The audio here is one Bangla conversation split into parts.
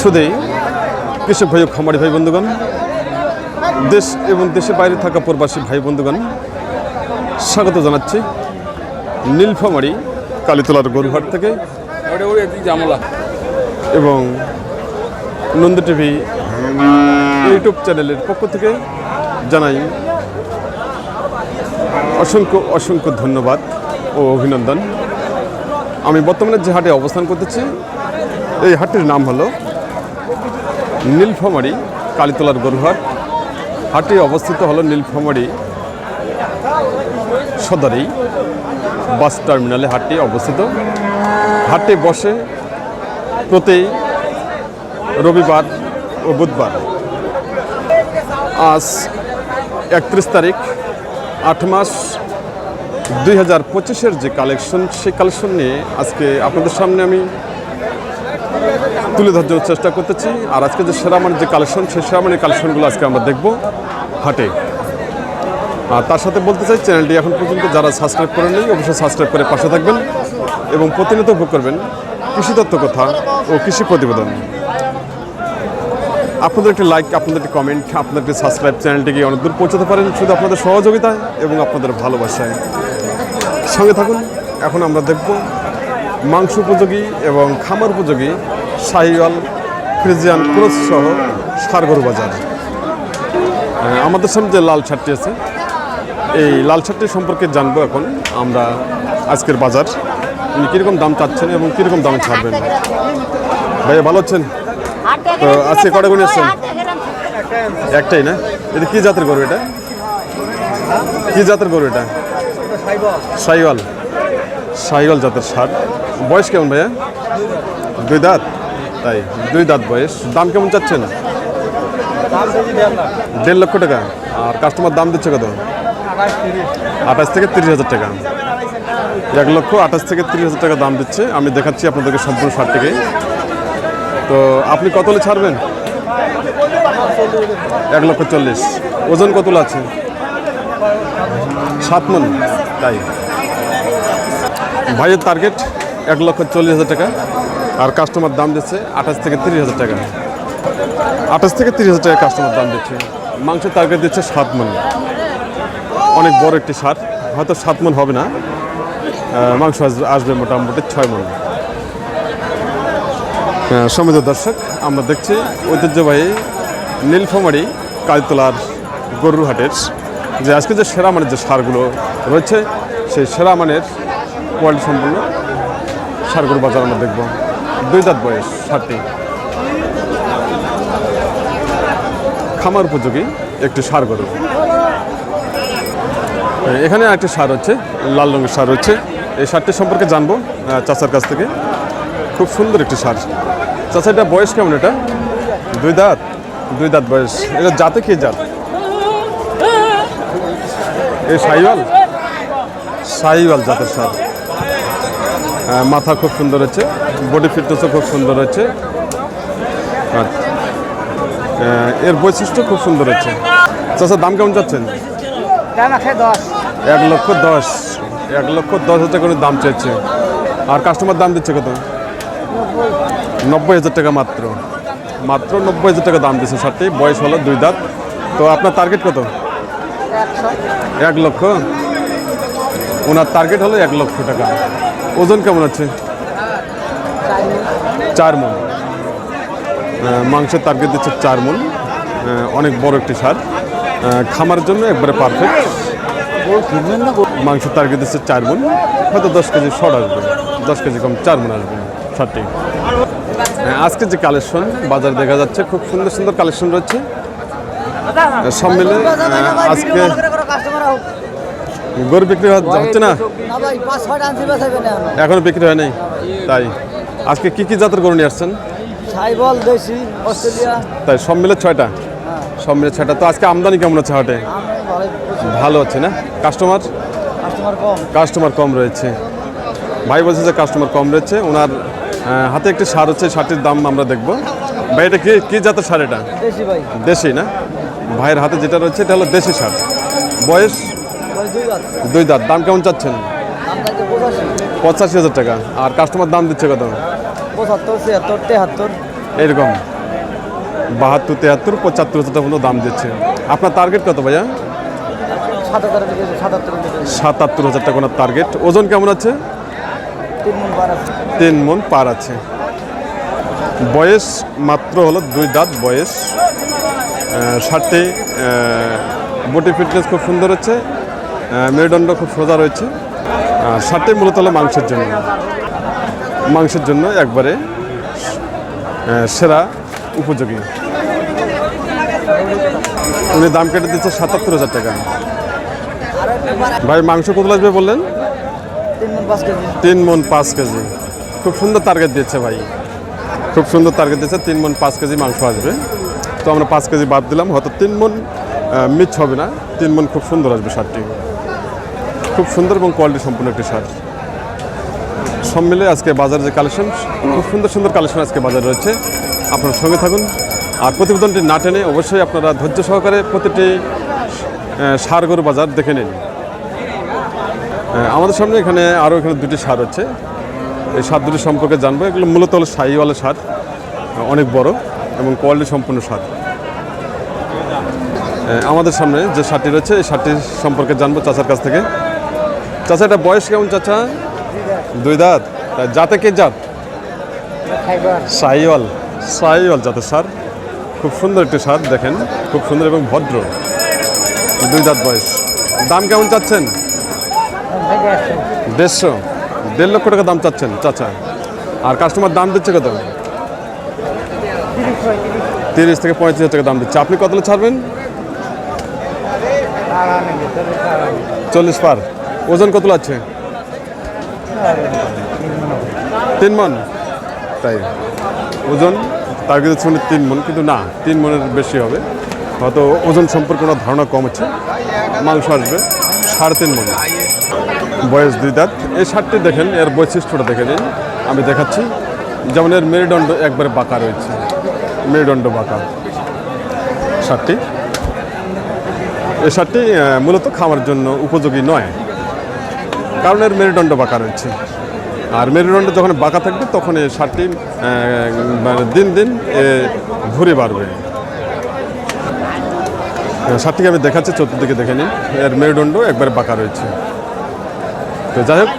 সুদেই কৃষক ভাই খামারি ভাই বন্ধুগণ, দেশ এবং দেশের বাইরে থাকা প্রবাসী ভাই বন্ধুগণ, স্বাগত জানাচ্ছি নীলফামারি কালীতলার গরুহাট থেকে এবং নন্দ টিভি ইউটিউব চ্যানেলের পক্ষ থেকে জানাই অসংখ্য অসংখ্য ধন্যবাদ ও অভিনন্দন। আমি বর্তমানে যে হাটে অবস্থান করতেছি, এই হাটটির নাম হলো নীলফামারি, কালীতলার গরুহাট। হাটটি অবস্থিত হলো নীলফামারি সদরেই। বাস টার্মিনালে হাটটি অবস্থিত। হাটে বসে প্রতি রবিবার ও বুধবার। আজ একত্রিশ তারিখ, আট মাস দুই হাজার পঁচিশের যে কালেকশন সেই কালেকশন নিয়ে আজকে আপনাদের সামনে আমি তুলে ধরার চেষ্টা করতেছি। আর আজকে যে সেরামানের যে কালেকশন সেই সেরামানের কালেকশনগুলো আজকে আমরা দেখব হাটে। আর তার সাথে বলতে চাই চ্যানেলটি এখন পর্যন্ত যারা সাবস্ক্রাইব করেন নেই, অবশ্যই সাবস্ক্রাইব করে পাশে থাকবেন এবং প্রতিনিয়ত উপভোগ করবেন কৃষি তত্ত্ব কথা ও কৃষি প্রতিবেদন। আপনাদের একটি লাইক আপনাদের একটি কমেন্ট আপনাদের একটি সাবস্ক্রাইব চ্যানেলটিকে অনেক দূর পৌঁছাতে পারেন শুধু আপনাদের সহযোগিতায় এবং আপনাদের ভালোবাসায়? সঙ্গে থাকুন, এখন আমরা দেখব মাংস উপযোগী এবং খামার উপযোগী শাহিওয়াল, ফ্রিজিয়ান ক্রোস সহ সারগরু বাজার। আমাদের সামনে যে লাল ছাটটি আছে, এই লাল ছাটটি সম্পর্কে জানব এখন আমরা আজকের বাজার। উনি কীরকম দাম চাচ্ছেন এবং কীরকম দামে ছাড়বেন? ভাইয়া, ভালো আছেন? তো আজকে কটা গুণ এসছেন? একটাই না? এটা কী জাতের গরু এটা? কী জাতের গরু এটা? সাইওয়াল সাইওয়াল জাতের সার। বয়স কেমন ভাইয়া? দুই দাঁত? তাই, দুই দাঁত বয়স। দাম কেমন চাচ্ছেন? দেড় লক্ষ টাকা। আর কাস্টমার দাম দিচ্ছে কত? আঠাশ থেকে তিরিশ হাজার টাকা। এক লক্ষ আঠাশ থেকে তিরিশ হাজার টাকা দাম দিচ্ছে। আমি দেখাচ্ছি আপনাদেরকে সম্পূর্ণ সারটিকে। তো আপনি কত ছাড়বেন? এক লক্ষ চল্লিশ। ওজন কত আছে? সাত মন। তাই। ভাইয়ের টার্গেট এক লক্ষ চল্লিশ হাজার টাকা। আর কাস্টমার দাম দিচ্ছে আঠাশ থেকে তিরিশ হাজার টাকা। আঠাশ থেকে তিরিশ হাজার টাকা কাস্টমার দাম দিচ্ছে। মাংসের টার্গেট দিচ্ছে সাত মন। অনেক বড় একটি সার। হয়তো সাত মন হবে না। মাংস আসবে মোটামুটি ছয় মন। সমিত দর্শক, আমরা দেখছি ঐতিহ্যবাহী নীলফামারি কালীতলার গরুর হাটের যে আজকে যে সেরা মানের যে সারগুলো রয়েছে, সেই সেরা মানের কোয়ালিটি সম্পূর্ণ সারগুলো বাজার আমরা দেখব। দুই দাঁত বয়স সারটি খামার উপযোগী একটি সার গরু। এখানে একটি সার হচ্ছে, লাল রঙের সার হচ্ছে। এই সারটি সম্পর্কে জানব চাচার কাছ থেকে। খুব সুন্দর একটি সার। চাচা, এটা বয়স কেমন এটা? দুই দাঁত? দুই দাঁত বয়স। এটা জাতে কি জাত? এই সাইওয়াল? সাইওয়াল জাতের সার। মাথা খুব সুন্দর হচ্ছে বডি ফিটনেসও খুব সুন্দর হচ্ছে। আর, এর বৈশিষ্ট্য খুব সুন্দর হচ্ছে। চাচা দাম কেমন যাচ্ছেন দাম এক লক্ষ দশ এক লক্ষ দশ হাজার করে দাম চাইছে। আর কাস্টমার দাম দিচ্ছে কত? নব্বই হাজার টাকা মাত্র। মাত্র নব্বই হাজার টাকা দাম দিচ্ছে ষাটটি বয়স হলো দুই দাঁত। তো আপনার টার্গেট কত? এক লক্ষ। ওনার টার্গেট হলো এক লক্ষ টাকা। ওজন কেমন আছে? চার মন। মাংসের টার্গেট দিচ্ছে চার মন। অনেক বড় একটি সার খামার জন্য একবারে পারফেক্ট মাংসের টার্গেট দিচ্ছে চার মন। হয়তো দশ কেজি শর্ট আসবে। দশ কেজি কম চার মন আসবে হ্যাঁ, আজকে যে কালেকশন বাজারে দেখা যাচ্ছে খুব সুন্দর সুন্দর কালেকশন রয়েছে। সব মিলে আজকে গরু বিক্রি হচ্ছে না? এখনও। বিক্রি হয় নাই? তাই। আজকে কি কি জাতের গরু নিয়ে আসছেন? সাইবল দেশি অস্ট্রেলিয়া। তাই সব মিলে ছয়টা? সব মিলে ছয়টা। তো আজকে আমদানি কেমন আছে হাটে? ভালো। হচ্ছে না? কাস্টমার কাস্টমার কম। রয়েছে। ভাই বলছে যে কাস্টমার কম রয়েছে। ওনার হাতে একটি সার হচ্ছে সারটির দাম আমরা দেখব। ভাই এটা কি কি জাতের সার এটা? দেশি না? ভাইয়ের হাতে যেটা রয়েছে এটা হলো দেশি সার। বয়স? দুই দাঁত। দাম কেমন চাচ্ছেন? পঁচাশি। হাজার টাকা। আর কাস্টমার দাম দিচ্ছে কত? পঁচাত্তর ছিয়াত্তর তেহাত্তর। এরকম বাহাত্তর তিয়াত্তর পঁচাত্তর হাজার টাকা পর্যন্ত দাম দিচ্ছে। আপনার টার্গেট কত ভাইয়া? সাতাত্তর হাজার টাকা ওনার টার্গেট ওজন কেমন আছে? তিন মন পার আছে। বয়স মাত্র হলো দুই দাঁত বয়স ষাটটি বডি ফিটনেস খুব সুন্দর হচ্ছে। মেরুদণ্ড খুব সোজা রয়েছে। আর মূলত হলো মাংসের জন্য। মাংসের জন্য একবারে সেরা উপযোগী। উনি দাম কেটে দিচ্ছে সাতাত্তর হাজার টাকা। ভাই, মাংস কত লাগবে বললেন? তিন মন পাঁচ কেজি। খুব সুন্দর টার্গেট দিচ্ছে ভাই। খুব সুন্দর টার্গেট দিচ্ছে, তিন মন পাঁচ কেজি মাংস আসবে। তো আমরা পাঁচ কেজি বাদ দিলাম, হয়তো তিন মন মিচ হবে না। তিন মন খুব সুন্দর আসবে শার্টটি খুব সুন্দর এবং কোয়ালিটি সম্পূর্ণ একটি শার্ট। সব মিলে আজকে বাজারে যে কালেকশন খুব সুন্দর সুন্দর কালেকশন আজকে বাজারে রয়েছে। আপনার সঙ্গে থাকুন। আর প্রতিবেদনটি না টেনে অবশ্যই আপনারা ধৈর্য সহকারে প্রতিটি সার গরু বাজার দেখে নিন। আমাদের সামনে এখানে আরও এখানে দুটি সার হচ্ছে এই সার দুটি সম্পর্কে জানব। এগুলো মূলত হলো শাহিওয়ালা সার অনেক বড় এবং কোয়ালিটি সম্পূর্ণ সার আমাদের সামনে যে সারটি রয়েছে, এই সারটি সম্পর্কে জানব চাচার কাছ থেকে। চাচা, এটা বয়স কেমন চাচা? দুই দাঁত। জাতে কে জাত? খাইবার শাহিওয়াল শাহিওয়াল জাতের সার। খুব সুন্দর একটি সার, দেখেন। খুব সুন্দর এবং ভদ্র। দুই দাঁত বয়স। দাম কেমন চাচ্ছেন? দেড়শো। দেড় লক্ষ টাকা দাম চাচ্ছেন, চাচা। আর কাস্টমার দাম দিচ্ছে কত? তিরিশ থেকে পঁয়ত্রিশ হাজার টাকা দাম দিচ্ছে। আপনি কতলে ছাড়বেন? চল্লিশ পার। ওজন কত আছে তিন মন? তাই। ওজন? টার্গেট শুনে তিন মন কিন্তু না তিন মনের বেশি হবে। হয়তো ওজন সম্পর্কে ওনার ধারণা কম আছে। মাংস আসবে সাড়ে তিন মন। বয়স দুই দাঁত। এই শার্টটি দেখেন এর বৈশিষ্ট্যটা দেখে নিন। আমি দেখাচ্ছি। যেমন এর মেরুদণ্ড একবারে বাঁকা রয়েছে। মেরুদণ্ড বাঁকা। শার্টটি এই শার্টটি মূলত খাওয়ার জন্য উপযোগী নয়। কারণ এর মেরুদণ্ড বাঁকা রয়েছে। আর মেরুদণ্ড যখন বাঁকা থাকবে, তখন এই শার্টটি মানে দিন দিন ঘুরে বাড়বে। শার্টটিকে আমি দেখাচ্ছি, চতুর্দিকে দেখে নিন। এর মেরুদণ্ড একবারে বাঁকা রয়েছে। তো যাই হোক,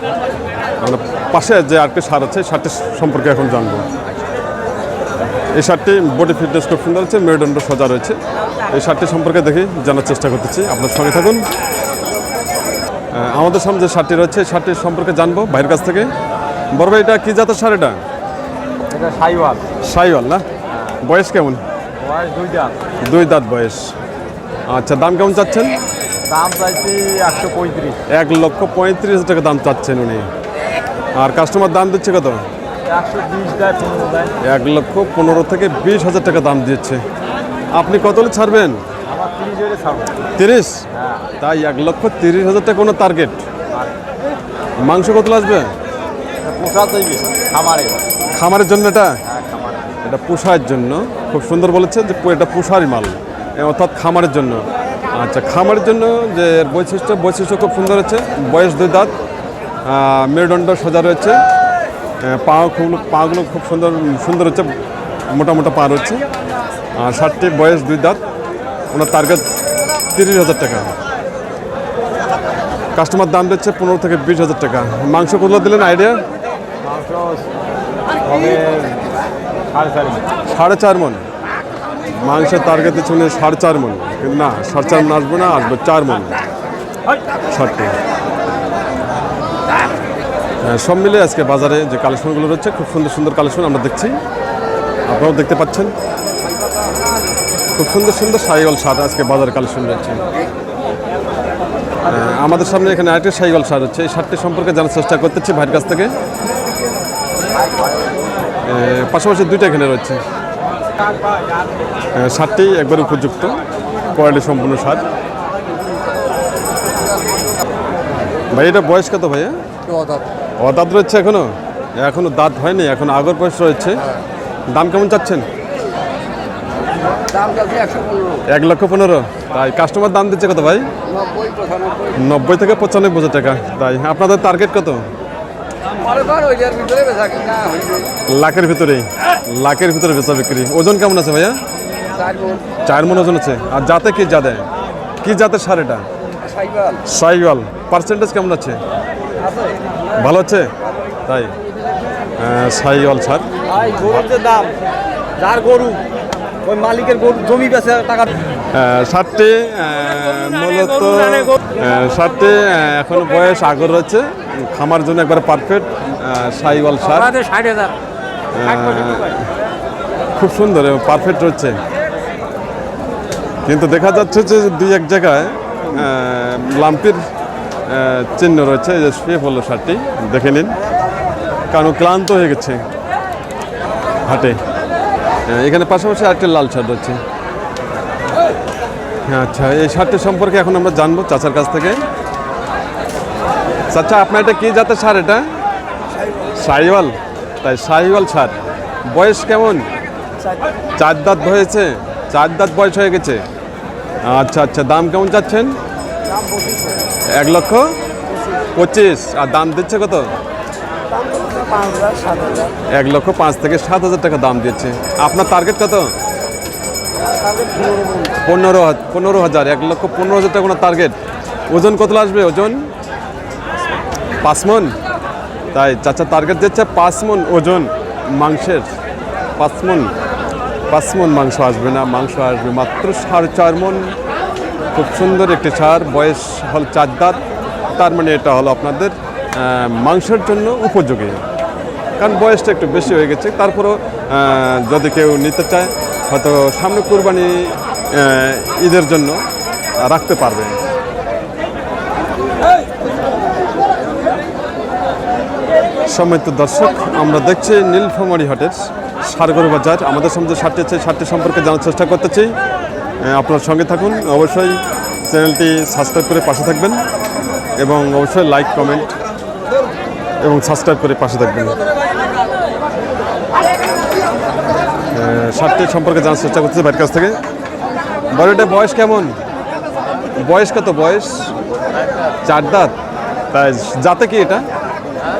আমরা পাশে যে আরেকটি সার আছে সারটি সম্পর্কে এখন জানব। এই শার্টটি বডি ফিটনেস খুব সুন্দর আছে, মেরুদণ্ড সোজা রয়েছে। এই শার্টটি সম্পর্কে দেখি জানার চেষ্টা করতেছি। আপনার সঙ্গে থাকুন। আমাদের সামনে যে শার্টটি রয়েছে শার্টটির সম্পর্কে জানব বাইরের কাছ থেকে। বড় ভাই এটা কী জাতের সার এটা? সাইওয়াল। সাইওয়াল না? বয়স কেমন? বয়স দুই দাম দুই দাঁত বয়স। আচ্ছা দাম কেমন চাচ্ছেন? দাম চাইছি একশো পঁয়ত্রিশ। এক লক্ষ পঁয়ত্রিশ হাজার টাকা দাম চাচ্ছেন উনি। আর কাস্টমার দাম দিচ্ছে কত? একশো বিশ দেয় এক লক্ষ পনেরো থেকে বিশ হাজার টাকা দাম দিচ্ছে। আপনি কত ছাড়বেন? তিরিশ? তাই এক লক্ষ তিরিশ হাজার টাকা কোনো টার্গেট মাংস কত আসবে? খামারে। খামারের জন্য এটা? হ্যাঁ এটা পোষার জন্য। খুব সুন্দর বলেছে যে এটা পোষারই মাল অর্থাৎ খামারের জন্য। আচ্ছা খামারের জন্য যে এর বৈশিষ্ট্য বৈশিষ্ট্য খুব সুন্দর হচ্ছে। বয়স দুই দাঁত মেরুদণ্ড সোজা রয়েছে। আহ, পা খুব পাগুলো খুব সুন্দর সুন্দর হচ্ছে মোটা মোটা পা রয়েছে। আর ষাটটি বয়স দুই দাঁত ওনার টার্গেট তিরিশ হাজার টাকা। কাস্টমার দাম দিচ্ছে পনেরো থেকে বিশ হাজার টাকা। মাংস কতগুলো দিলেন? আইডিয়া? সাড়ে চারি মন। মাংসের টার্গেট দিচ্ছে উনি সাড়ে চার মন। কিন্তু না সাড়ে চার মন আসবে না আসবে চার মন। হ্যাঁ, সব মিলে আজকে বাজারে যে কালেকশনগুলো রয়েছে খুব সুন্দর সুন্দর কালেকশন আমরা দেখছি। আপনারাও দেখতে পাচ্ছেন। খুব সুন্দর সুন্দর সাইগল সার আজকে বাজারে কালেকশন রয়েছে। আমাদের সামনে এখানে আরেকটি সাইগল সার হচ্ছে। এই সারটি সম্পর্কে জানার চেষ্টা করতেছি ভাইয়ের কাছ থেকে। পাশাপাশি দুইটা এখানে রয়েছে। সারটি একবার উপযুক্ত। কোয়ালিটি সম্পূর্ণ সার ভাই এটা বয়স কত ভাইয়া? অদাঁত। রয়েছে এখনও? এখনও দাঁত হয়নি এখন আগর বয়স রয়েছে। দাম কেমন চাচ্ছেন দাম চাইছি একশো পনেরো এক লক্ষ পনেরো। তাই কাস্টমার দাম দিচ্ছে কত ভাই? নব্বই থেকে পঁচানব্বই হাজার টাকা। তাই আপনাদের টার্গেট কত? লাখের ভিতরে লাখের ভিতরে বেচা বিক্রি। ওজন কেমন আছে ভাইয়া? চার মন। ওজন আছে। আর জাতে কি জাতে? কি জাতের সার এটা? সাইওয়াল পার্সেন্টেজ কেমন আছে? ভালো আছে? তাই সাইওয়াল সার। ভাই গরুর যে দাম যার গরু ওই মালিকের গরু জমি বেচে টাকা সারটি মূলত সারটি এখন বয়স আগর রয়েছে। খামার জন্য একবারে পারফেক্ট সাইওয়াল সার। ষাট হাজার। খুব সুন্দর এবং পারফেক্ট হচ্ছে কিন্তু দেখা যাচ্ছে যে দুই এক জায়গায় লাম্পির চিহ্ন রয়েছে যে শুয়ে পড়ল শার্টটি দেখে নিন কারণ ক্লান্ত হয়ে গেছে হাটে। এখানে পাশাপাশি আরেকটি লাল শার্ট রয়েছে আচ্ছা এই শার্টটি সম্পর্কে এখন আমরা জানব চাচার কাছ থেকে। চাচা, আপনার এটা কি জাতের সার এটা? সাইওয়াল তাই সাইওয়াল সার। বয়স কেমন? চার দাঁত হয়েছে? চার দাঁত বয়স হয়ে গেছে? আচ্ছা আচ্ছা দাম কেমন চাচ্ছেন? এক লক্ষ? পঁচিশ। আর দাম দিচ্ছে কত? এক লক্ষ পাঁচ থেকে সাত হাজার টাকা দাম দিচ্ছে আপনার টার্গেট কত? পনেরো পনেরো হাজার, এক লক্ষ পনেরো হাজার টাকা টার্গেট ওজন কত আসবে? ওজন? পাঁচ মন? তাই চাচা টার্গেট দিচ্ছে পাঁচ মন ওজন মাংসের। পাঁচ মন। পাঁচ মন মাংস আসবে না, মাংস আসবে মাত্র সাড়ে চার মন। খুব সুন্দর একটি সার, বয়স হল চার দাঁত। তার মানে এটা হলো আপনাদের মাংসের জন্য উপযোগী। কারণ বয়সটা একটু বেশি হয়ে গেছে। তারপরেও যদি কেউ নিতে চায়, হয়তো সামনে কোরবানি ঈদের জন্য রাখতে পারবে। সম্মানিত দর্শক, আমরা দেখছি নীলফামারি হাটের সারগর বাজার। আমাদের সামনে সারটি আছে সারটি সম্পর্কে জানার চেষ্টা করতেছি। আপনার সঙ্গে থাকুন। অবশ্যই চ্যানেলটি সাবস্ক্রাইব করে পাশে থাকবেন এবং অবশ্যই লাইক, কমেন্ট এবং সাবস্ক্রাইব করে পাশে থাকবেন। সারটি সম্পর্কে জানার চেষ্টা করতেছি বাইরের কাছ থেকে। বড়টা বয়স কেমন? বয়স কত বয়স? চার দাঁত। তাই জাতে কি এটা?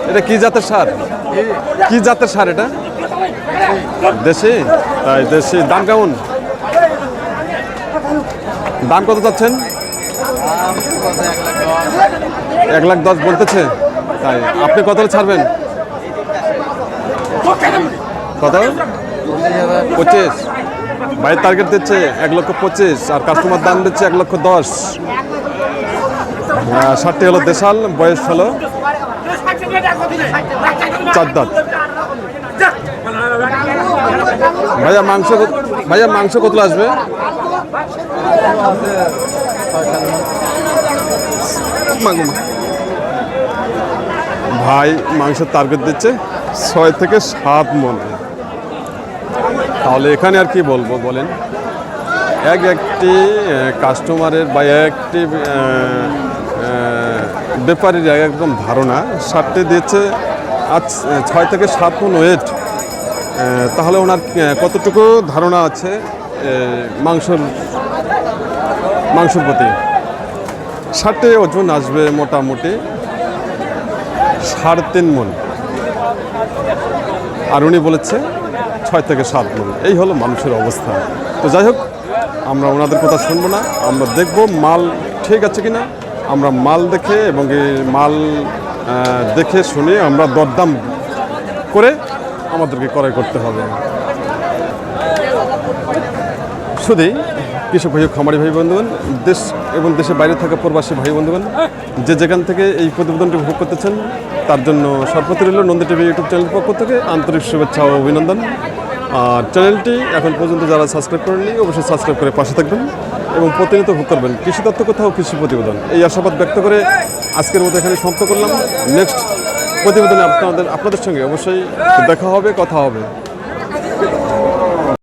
এটা কি জাতের সার? কি জাতের সার এটা? দেশি? তাই দেশি। দাম কেমন? দাম কত যাচ্ছেন এক লাখ দশ বলতেছে। তাই। আপনি কত ছাড়বেন? কত? পঁচিশ। বাইরের টার্গেট দিচ্ছে এক লক্ষ পঁচিশ, আর কাস্টমার দাম দিচ্ছে এক লক্ষ দশ। ষাটটি হলো দেশাল, বয়স হলো চার দাঁত। ভাইয়া, মাংস ভাইয়া, মাংস কত আসবে? ভাই, মাংসের টার্গেট দিচ্ছে ছয় থেকে সাত মন। তাহলে এখানে আর কি বলব, বলেন। এক একটি কাস্টমারের বা একটি ব্যাপারীর এক একদম ধারণা ষাটটি দিচ্ছে আজ ছয় থেকে সাত মন ওয়েট তাহলে ওনার কতটুকু ধারণা আছে মাংসর মাংসর প্রতি? ষাটে ওজন আসবে মোটামুটি সাড়ে তিন মন। আর উনি বলেছে ছয় থেকে সাত মন এই হলো মানুষের অবস্থা। তো যাই হোক, আমরা ওনাদের কথা শুনব না। আমরা দেখব মাল ঠিক আছে কিনা। আমরা মাল দেখে এবং মাল দেখে শুনে আমরা দরদাম করে আমাদেরকে ক্রয় করতে হবে। শুধু কৃষক ভাই খামারি ভাই, বন্ধুগণ, দেশ এবং দেশের বাইরে থাকা প্রবাসী ভাই, বন্ধুগণ, যে যেখান থেকে এই প্রতিবেদনটি উপভোগ করতেছেন, তার জন্য সর্বত্র রইল নন্দী টিভি ইউটিউব চ্যানেলের পক্ষ থেকে আন্তরিক শুভেচ্ছা ও অভিনন্দন। আর চ্যানেলটি এখন পর্যন্ত যারা সাবস্ক্রাইব করেননি, অবশ্যই সাবস্ক্রাইব করে পাশে থাকবেন এবং প্রতিনিয়ত ভোগ করবেন কৃষি তত্ত্ব কথা ও কৃষি প্রতিবেদন। এই আশাবাদ ব্যক্ত করে আজকের মতো এখানে সমাপ্ত করলাম। নেক্সট প্রতিবেদনে আপনাদের আপনাদের সঙ্গে অবশ্যই দেখা হবে, কথা হবে।